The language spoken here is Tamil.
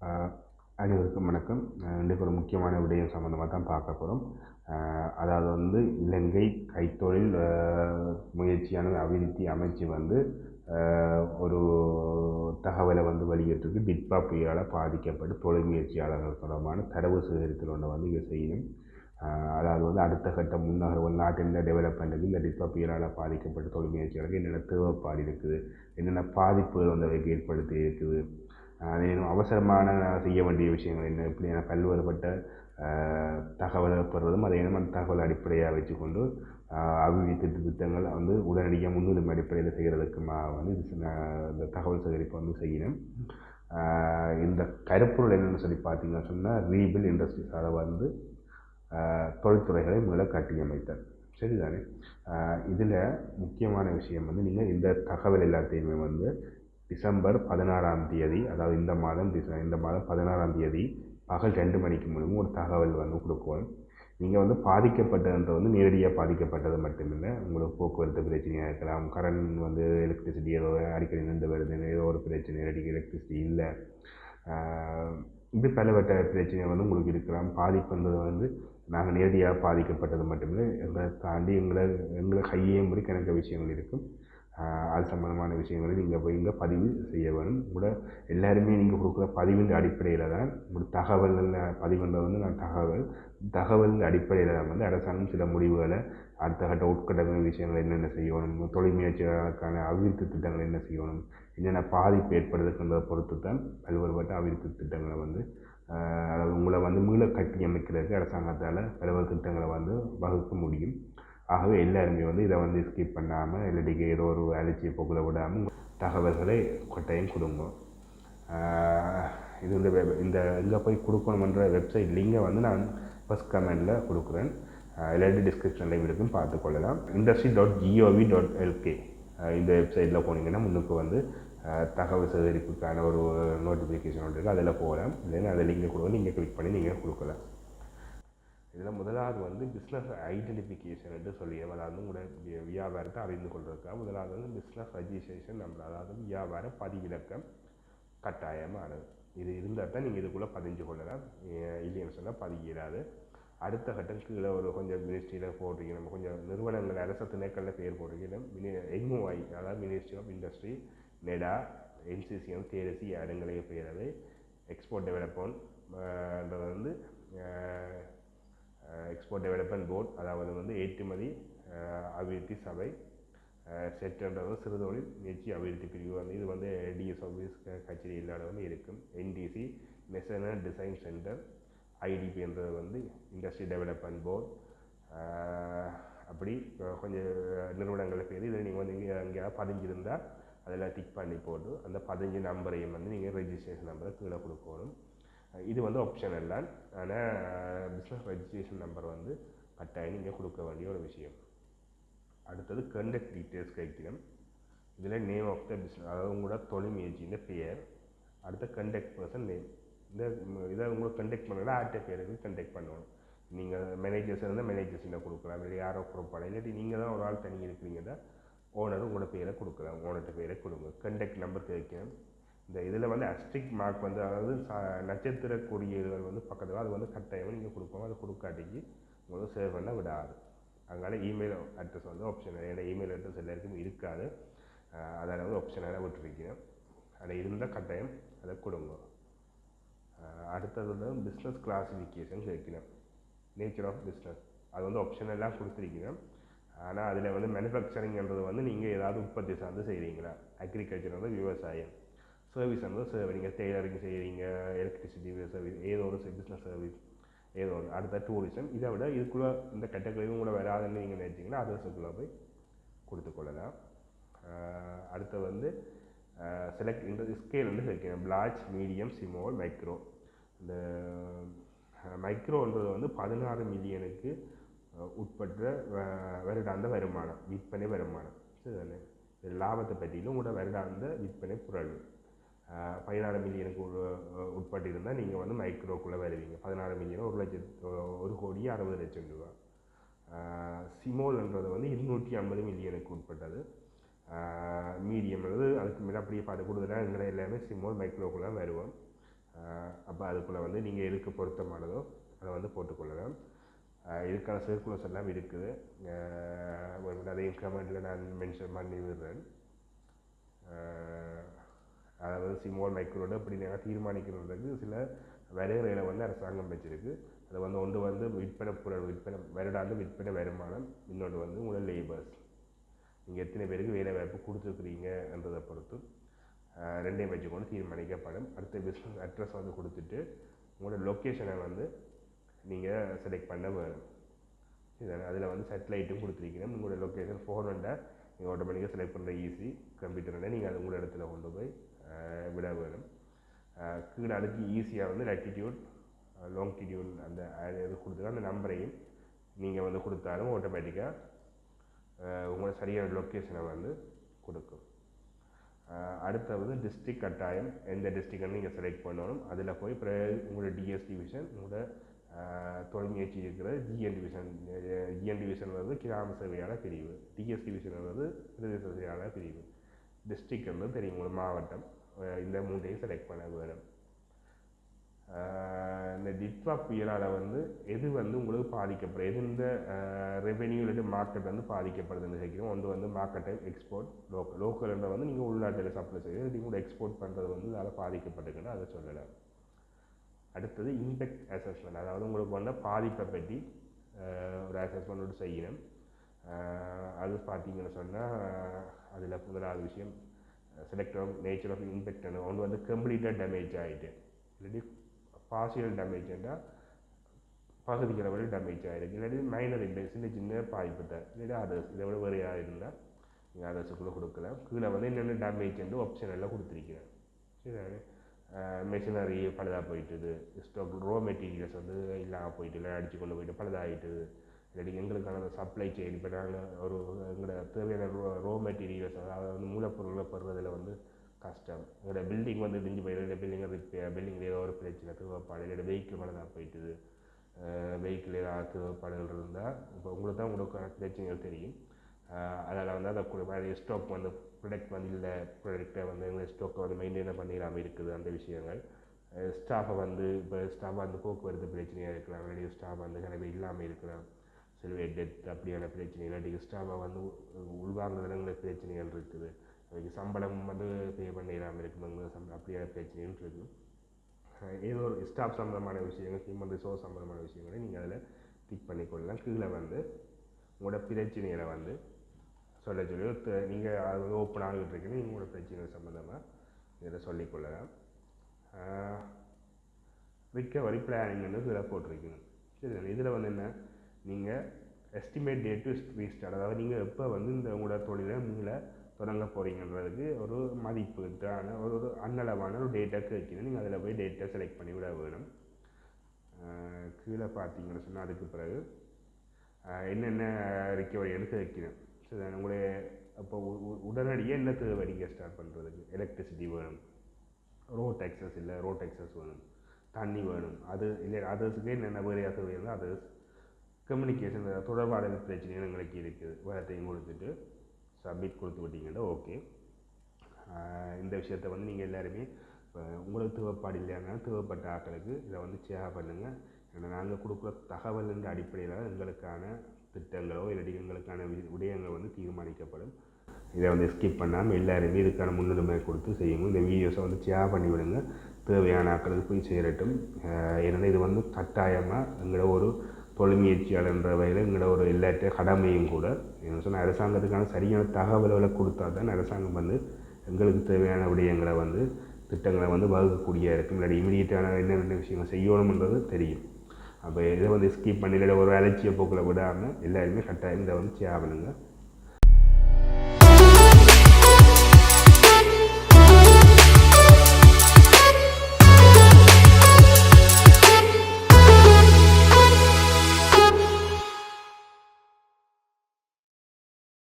அனைவருக்கும் வணக்கம். இன்றைக்கு ஒரு முக்கியமான விடயம் சம்மந்தமாக தான் பார்க்க போகிறோம் அதாவது வந்து இலங்கை கைத்தொழில் முயற்சியான அபிவிருத்தி அமைச்சு வந்து ஒரு தகவலை வந்து வெளியிட்டிருக்கு. பிட்பா புயலால் பாதிக்கப்பட்டு தொழில் முயற்சியாளர்கள் தொடர்பான தரவு சேகரித்தல் ஒன்றை வந்து இங்கே செய்யணும். அதாவது வந்து அடுத்த கட்ட முன்னகர்வு நாட்டில் டெவலப்மெண்ட்டுக்கு இந்த டிப்பா புயலால் பாதிக்கப்பட்ட தொழில் முயற்சியாளருக்கு என்னென்ன தேவைப்பாடு இருக்குது என்னென்ன பாதிப்புகள் வந்து அவைக்கு ஏற்படுத்தி இருக்குது அதேனும் அவசரமான செய்ய வேண்டிய விஷயங்கள் என்ன? இப்படியான பல்வேறுபட்ட தகவலை பெறுவதும் அதே அந்த தகவல் அடிப்படையாக வச்சுக்கொண்டு அபிவிருத்தி திட்டங்கள் வந்து உடனடியாக முன்னுரிமை அடிப்படையில் செய்கிறதுக்கு வந்து இந்த தகவல் சேகரிப்பு வந்து செய்யணும். இந்த கருப்பொருள் என்னென்னு சொல்லி பார்த்தீங்கன்னு சொன்னால் ரீபில் இண்டஸ்ட்ரீஸ் அதை வந்து தொழில்துறைகளை முதல்ல கட்டியமைத்தல். சரிதானே? இதில் முக்கியமான விஷயம் வந்து நீங்கள் இந்த தகவல் எல்லாத்தையுமே வந்து டிசம்பர் பதினாறாம் தேதி அதாவது இந்த மாதம் டிச இந்த மாதம் பதினாறாம் தேதி பகல் ரெண்டு மணிக்கு மூலமும் ஒரு தகவல் வந்து கொடுப்போம். நீங்கள் வந்து பாதிக்கப்பட்டதுன்றது வந்து நேரடியாக பாதிக்கப்பட்டது மட்டுமில்லை உங்களுக்கு போக்குவரத்து பிரச்சனையாக இருக்கலாம் கரண்ட் வந்து எலக்ட்ரிசிட்டி ஏதோ அடிக்கடி நின்று வருது ஏதோ ஒரு பிரச்சனை அடிக்கடி எலக்ட்ரிசிட்டி இல்லை இப்படி பலவட்ட பிரச்சனை வந்து உங்களுக்கு இருக்கலாம். பாதிப்புன்றது வந்து நாங்கள் நேரடியாக பாதிக்கப்பட்டது மட்டுமில்லை எங்களை தாண்டி எங்களை எங்களை கையே முறை கணக்க விஷயங்கள் இருக்கும். அது சம்பந்தமான விஷயங்களை நீங்கள் போய் இங்கே பதிவு செய்ய வேணும். உங்களோட எல்லாருமே நீங்கள் கொடுக்குற பதிவின் அடிப்படையில் தான் ஒரு தகவல் பதிவுன்றது வந்து நான் தகவல் தகவல் அடிப்படையில் தான் வந்து அரசாங்கம் சில முடிவுகளை அடுத்த கட்ட உட்கட்டங்கள் விஷயங்கள் என்னென்ன செய்யணும் தொழில் முயற்சிகளுக்கான அபிவிருத்தி திட்டங்கள் என்ன செய்யணும் என்னென்ன பாதிப்பு ஏற்படுதுன்றதை பொறுத்து தான் பல்வேறுபட்ட அபிவிருத்தி திட்டங்களை வந்து அதாவது உங்களை வந்து மீள கட்டி அமைக்கிறதுக்கு அரசாங்கத்தால் பல்வேறு திட்டங்களை வந்து வகுக்க முடியும். ஆகவே எல்லாருமே வந்து இதை வந்து ஸ்கிப் பண்ணாமல் இல்லாட்டிக்கு ஏதோ ஒரு அலட்சிய போக்கில் விடாமல் தகவல்களை கொட்டையும் கொடுங்க. இது வந்து இந்த இங்கே போய் கொடுக்கணுமன்ற வெப்சைட் லிங்கை வந்து நான் ஃபஸ்ட் கமெண்டில் கொடுக்குறேன். இல்லாட்டி டிஸ்கிரிப்ஷனில் இருக்கும் பார்த்துக்கொள்ளலாம் industry dot G O V dot L K இந்த வெப்சைட்டில் போனீங்கன்னா முன்னுக்கு வந்து தகவல் சேகரிப்புக்கான ஒரு நோட்டிஃபிகேஷன் ஒன்று இருக்குது அதில் போகலாம். இல்லைன்னா அதை லிங்கை கொடுக்க நீங்கள் கிளிக் பண்ணி நீங்கள் கொடுக்கலாம். இதில் முதலாவது வந்து பிஸ்னஸ் ஐடென்டிஃபிகேஷன் என்று சொல்லி அதாவது கூட வியாபாரத்தை அறிந்து கொள்றதுக்காக முதலாவது வந்து பிஸ்னஸ் ரெஜிஸ்ட்ரேஷன் நம்ம அதாவது வியாபார பதிவிலக்கம் கட்டாயமானது. இது இருந்தால் தான் நீங்கள் இதுக்குள்ளே பதிஞ்சு கொள்ளலாம். இல்லைன்னு சொன்னால் பதியிடாது அடுத்த கட்டம் கீழே ஒரு கொஞ்சம் மினிஸ்ட்ரியில் போடுறீங்க நம்ம கொஞ்சம் நிறுவனங்கள் அரசு திணைக்களில் பேர் போடுறீங்க மினி எம்ஓஐ அதாவது மினிஸ்ட்ரி ஆஃப் இண்டஸ்ட்ரி நெடா என்சிசிஎம் தேரசி இடங்களைய பேரவை எக்ஸ்போர்ட் டெவலப்மெண்ட் வந்து எக்ஸ்போர்ட் டெவலப்மெண்ட் போர்ட் அதாவது வந்து ஏற்றுமதி அபிவிருத்தி சபை சிறு தொழில் முயற்சி அபிவிருத்தி பிரிவு வந்து இது வந்து டிஎஸ் ஆஃபீஸ் கச்சேரி இல்லாத இருக்கும். N D C national design centre ஐடிபின்றது வந்து இண்டஸ்ட்ரி டெவலப்மெண்ட் போர்ட் அப்படி கொஞ்சம் நிறுவனங்கள் பேர் இதில் நீங்கள் வந்து இங்கே எங்கேயாவது பதிஞ்சிருந்தால் அதில் டிக் பண்ணி போட்டு அந்த பதிஞ்சு நம்பரையும் வந்து நீங்கள் ரெஜிஸ்ட்ரேஷன் நம்பரை கீழே கொடுக்கணும். இது வந்து ஆப்ஷனல் தான் ஆனால் பிஸ்னஸ் ரெஜிஸ்ட்ரேஷன் நம்பர் வந்து கட்டாயம் நீங்கள் கொடுக்க வேண்டிய ஒரு விஷயம். அடுத்தது கண்டக்ட் டீட்டெயில்ஸ் கேட்கணும் இதில் நேம் ஆஃப் த பிஸ்னஸ் அதாவது உங்களோட தொழில் முயற்சியின் பெயர் அடுத்த கண்டக்ட் பர்சன் நேம் இந்த இதை உங்களை கண்டக்ட் பண்ணலாம் ஆர்ட்ட பேருக்கு கண்டக்ட் பண்ணணும். நீங்கள் மேனேஜர்ஸ் இருந்தால் மேனேஜர்ஸ் கொடுக்கலாம். இல்லை யாரோ கொடுப்பாங்க. இல்லாட்டி நீங்கள் தான் ஒரு ஆள் தனி இருக்கிறீங்கன்னா ஓனர் உங்களோட பேரை கொடுக்கலாம். ஓனர்கிட்ட பேரை கொடுங்க. கண்டக்ட் நம்பர் கேட்கணும் இந்த இதில் வந்து அஸ்டிக் மார்க் வந்து அதாவது ச- நட்சத்திர குறியீடுகள் வந்து பக்கத்தில் அது வந்து கட்டாயம் நீங்கள் கொடுப்போம் அதை கொடுக்காட்டிக்கு உங்களுக்கு சேவ் பண்ண விடாது. அதனால இமெயில் அட்ரஸ் வந்து ஆப்ஷன் ஏன்னா இமெயில் அட்ரஸ் எல்லாருக்கும் இருக்காது. அதில் வந்து ஆப்ஷனாக விட்டுருக்கேன் அதில் இருந்தால் கட்டாயம் அதை கொடுங்க. அடுத்தது வந்து பிஸ்னஸ் கிளாசிஃபிகேஷன் கேட்கணும் நேச்சர் ஆஃப் பிஸ்னஸ் அது வந்து ஆப்ஷன் எல்லாம் கொடுத்துருக்கீங்க. ஆனால் அதில் வந்து மேனுஃபேக்சரிங்கிறது வந்து நீங்கள் ஏதாவது உற்பத்தி சார்ந்து செய்கிறீங்களா அக்ரிகல்ச்சர் வந்து விவசாயம். சர்வீஸ் வந்து சேவை நீங்கள் டெய்லரிங் செய்கிறீங்க எலக்ட்ரிசிட்டி சர்வீஸ் ஏதோ ஒரு பிஸ்னஸ் சர்வீஸ் ஏதோ ஒரு அடுத்த டூரிசம் இதை விட இதுக்குள்ளே இந்த கேட்டகரியும் கூட வராதுன்னு நீங்கள் நினைச்சிங்கன்னா அதர்ஸுக்குள்ளே போய் கொடுத்துக்கொள்ளலாம் ஆஹ் அடுத்து வந்து செலக்ட் இந்த ஸ்கேல் வந்து வைக்கணும் லார்ஜ் மீடியம் ஸ்மால் மைக்ரோ இந்த மைக்ரோன்றது வந்து பதினாறு மில்லியனுக்கு உட்பட்ட வருடாந்த வருமானம் விற்பனை வருமானம். சரிதானே? தானே லாபத்தை பற்றியிலும் உங்களோட வருடாந்த விற்பனை பொருள் பதினாறு மில்லியனுக்கு உ- உட்பட்டு இருந்தால் நீங்கள் வந்து மைக்ரோக்குள்ளே வருவீங்க. பதினாறு மில்லியன் ஒரு லட்சத்து ஒரு கோடி அறுபது லட்சம் ரூபா சிமோல்ன்றது வந்து இருநூற்றி ஐம்பது மில்லியனுக்கு உட்பட்டது. மீடியம் அதுக்கு மேலே அப்படியே பார்த்து கூடுதலாக எங்களை எல்லாமே சிமோல் மைக்ரோக்குள்ளே வருவோம். அப்போ அதுக்குள்ளே வந்து நீங்கள் எதுக்கு பொருத்தமானதோ அதை வந்து போட்டுக்கொள்ளலாம். இதுக்கான சர்க்குலர்ஸ் எல்லாம் இருக்குது. ஒரு அதையும் கமெண்ட்டில் நான் மென்ஷன் பண்ணி விடுறேன் அதாவது சிமோல் மைக்ரோடு அப்படின்னு நாங்கள் தீர்மானிக்கிறதுக்கு சில வரையறைகளை வந்து அரசாங்கம் வச்சிருக்கு. அது வந்து ஒன்று வந்து விற்பனை பொருள் விற்பனை வருடாந்து விற்பனை வருமானம் இன்னொன்று வந்து உங்களோட லேபர்ஸ் நீங்கள் எத்தனை பேருக்கு வேலை வாய்ப்பு கொடுத்துருக்குறீங்கன்றதை பொறுத்து ரெண்டையும் வச்சுக்கொண்டு தீர்மானிக்கப்படும். அடுத்த பிஸ்னஸ் அட்ரஸ் வந்து கொடுத்துட்டு உங்களோட லொக்கேஷனை வந்து நீங்கள் செலக்ட் பண்ண வேணும். இதில் அதில் வந்து சேட்டலைட்டும் கொடுத்துருக்கீங்க உங்களோட லொக்கேஷன் ஃபோன் வந்தால் நீங்கள் ஆட்டோமேட்டிக்காக செலக்ட் பண்ணுற ஈஸி கம்ப்யூட்டர் நீங்கள் அது உங்களோட இடத்துல கொண்டு போய் விட வேணும் கீழே அடுக்கி ஈஸியாக வந்து லேட்டிடியூட் லாங்கிடியூட் அந்த இது கொடுத்துருக்க அந்த நம்பரையும் நீங்கள் வந்து கொடுத்தாலும் ஆட்டோமேட்டிக்காக உங்களோட சரியான லொக்கேஷனை வந்து கொடுக்கும். அடுத்த அடுத்தது டிஸ்ட்ரிக்ட் கட்டாயம். எந்த டிஸ்ட்ரிக்ட்னு நீங்கள் செலக்ட் பண்ணணும். அதில் போய் பிறகு உங்களோட டிஎஸ் டிவிஷன் உங்களோட ஆஹ் தொழில் முயற்சி இருக்கிற ஜிஎன் டிவிஷன் ஜிஎன் டிவிஷன் வந்து கிராம சேவையாளர் பிரிவு. டிஎஸ் டிவிஷன் வந்து பிரதேச சேவையாளர் பிரிவு. டிஸ்ட்ரிக்ட் வந்து தெரியும் உங்களுக்கு மாவட்டம். இந்த மூன்றையும் செலக்ட் பண்ண வேணும். இந்த டிட்வா புயலால் வந்து எது வந்து உங்களுக்கு பாதிக்கப்படுது எது இந்த ரெவென்யூ இல்லாட்டி மார்க்கெட் வந்து பாதிக்கப்படுதுன்னு கேட்குறோம் ஒன்று வந்து மார்க்கெட்டை எக்ஸ்போர்ட் லோக்கல் லோக்கல்ன்ற வந்து நீங்கள் உள்நாட்டில் சப்ளை செய்யுது நீங்கள் கூட எக்ஸ்போர்ட் பண்ணுறது வந்து அதில் பாதிக்கப்பட்டிருக்குன்னு அதை சொல்லலாம். அடுத்தது இம்பெக்ட் அசஸ்மெண்ட் அதாவது உங்களுக்கு வந்து பாதிப்பை பற்றி ஒரு அசஸ்மெண்ட் செய்யணும். அது பார்த்தீங்கன்னு சொன்னால் அதில் முதலாவது விஷயம் select of nature of impact ஒன்று வந்து கம்ப்ளீட்டாக டேமேஜ் ஆகிட்டு இல்லாட்டி பார்சியல் டேமேஜ்னா பகுதிக்கிற வரை டேமேஜ் ஆகிருக்கு இல்லாட்டி மைனர் இம்பெக்ட் சின்ன சின்ன பாதிப்பு தான். இல்லாட்டி அதர்ஸ் இதை விட வேறு யார் இருந்தால் நீங்கள் அதர்ஸுக்குள்ளே கொடுக்கல கீழே வந்து என்னென்ன டேமேஜ் வந்து ஆப்ஷன் எல்லாம் கொடுத்துருக்கிறேன் சரி மெஷினரி பழுதாக போயிட்டுது. ஸ்டாக் ரோ மெட்டீரியல்ஸ் வந்து இல்லாமல் போயிட்டு இல்லை அடித்து கொண்டு போயிட்டு பழுதாகிட்டுது இல்லாட்டி எங்களுக்கான சப்ளை செயின் இப்போ நாங்கள் ஒரு எங்களோட தேவையான ரோ ரோ மெட்டீரியல்ஸ் அதாவது வந்து மூலப்பொருளை பெறுவதில் வந்து கஷ்டம். எங்களோட பில்டிங் வந்து இடிஞ்சு போயிடுது. இல்லை பில்டிங் ரிப்பேர் பில்டிங்கில் ஏதோ ஒரு பிரச்சனை தேவைப்பாடு இல்லை வெஹிக்கிள் பழுதாக போயிட்டுது. வெஹிக்கிள் ஏதாவது தேவைப்பாடுகள் இருந்தால் இப்போ உங்களுக்கு தான் உங்களுக்கான பிரச்சனைகள் தெரியும். அதில் வந்து அந்த மாதிரி ஸ்டாக் வந்து ப்ரொடக்ட் வந்து இல்லை ப்ரொடக்டை வந்து எங்கள் ஸ்டாக்கை வந்து மெயின்டைன் பண்ணிடாமல் இருக்குது அந்த விஷயங்கள். ஸ்டாஃபை வந்து இப்போ ஸ்டாஃபாக வந்து போக்குவரத்து பிரச்சனையாக இருக்கலாம். ரெடியோ ஸ்டாஃப் வந்து நிறைய இல்லாமல் இருக்கலாம். சிலுவை டெத் அப்படியான பிரச்சனை இல்லாட்டி ஸ்டாஃபை வந்து உள்வாங்குறதுங்கிற பிரச்சனைகள் இருக்குது. அதுக்கு சம்பளம் வந்து பே பண்ணிடாமல் இருக்கும் சம்பளம் அப்படியான பிரச்சனைகள் இருக்குது. ஏதோ ஒரு ஸ்டாஃப் சம்மந்தமான விஷயங்கள் ஹியூமன் ரிசோர்ஸ் சம்மந்தமான விஷயங்களை நீங்கள் அதில் டிக் பண்ணிக்கொள்ளலாம். கீழே வந்து உங்களோட பிரச்சனைகளை வந்து சொல்ல சொல்லி நீங்கள் அது வந்து ஓப்பன் ஆகிட்டு இருக்கீங்க உங்களோட பிரச்சனைகள் சம்மந்தமாக இதில் சொல்லிக்கொள்ளலாம் ரிக்கவரி பிளானிங்னு இதில் போட்டிருக்கணும் சரி இதில் வந்து என்ன? நீங்கள் எஸ்டிமேட் டே டு ரீஸ்டார்ட் அதாவது நீங்கள் எப்போ வந்து இந்த உங்களோட தொழிலை மீள தொடங்க போகிறீங்கன்றதுக்கு ஒரு மதிப்புக்கான ஒரு ஒரு அன்னளவான ஒரு டேட்டா வைக்கணும். நீங்கள் அதில் போய் டேட்டா செலக்ட் பண்ணி விட வேணும். கீழே பார்த்தீங்கன்னு சொன்னால் அதுக்கு பிறகு என்னென்ன ரிக்கவரி எடுத்து வைக்கணும். சரி உங்களுடைய அப்போ உடனடியாக என்ன தேவை நீங்கள் ஸ்டார்ட் பண்ணுறதுக்கு எலக்ட்ரிசிட்டி வேணும். ரோட் ஆக்சஸ் இல்லை ரோட் எக்ஸஸ் வேணும். தண்ணி வேணும். அது இல்லை அதர்ஸுக்கு என்னென்ன வேறு தேவை அதர்ஸ் கம்யூனிகேஷன் தொடர்பான பிரச்சனைகள் எங்களுக்கு இருக்குது. வேறத்தையும் கொடுத்துட்டு சப்மிட் கொடுத்து விட்டீங்கன்னா ஓகே இந்த விஷயத்தை வந்து நீங்கள் எல்லாருமே உங்களுக்கு தேவைப்பாடு இல்லைன்னா தேவைப்பட்ட ஆட்களுக்கு இதை வந்து ஷேர் பண்ணுங்கள் ஏன்னா நாங்கள் கொடுக்குற தகவலின் அடிப்படையில் எங்களுக்கான திட்டங்களோ இல்லாட்டி எங்களுக்கான விடயங்கள் வந்து தீர்மானிக்கப்படும். இதை வந்து ஸ்கிப் பண்ணாமல் எல்லாருமே இதுக்கான முன்னுரிமை கொடுத்து செய்யணும் இந்த வீடியோஸை வந்து ஷேர் பண்ணி விடுங்க. தேவையான ஆட்களுக்கு போய் சேரட்டும். ஏன்னா இது வந்து கட்டாயமாக எங்களோட ஒரு தொழில்முயற்சியாளர் என்ற வகையில் எங்களோட ஒரு எல்லாற்ற கடமையும் கூட. என்ன சொன்னால் அரசாங்கத்துக்கான சரியான தகவல்களை கொடுத்தா தான் அரசாங்கம் வந்து எங்களுக்கு தேவையான விடயங்களை வந்து திட்டங்களை வந்து வகுக்கக்கூடிய இருக்கும் இல்லாட்டி இமீடியட்டான என்னென்ன விஷயங்கள் செய்யணுன்றது தெரியும். அப்போ இதை வந்து ஸ்கிப் பண்ணி ஒரு அலட்சிய போக்கில் விடாமல் எல்லாருமே கட்டாயம் இதை வந்து ஷேர்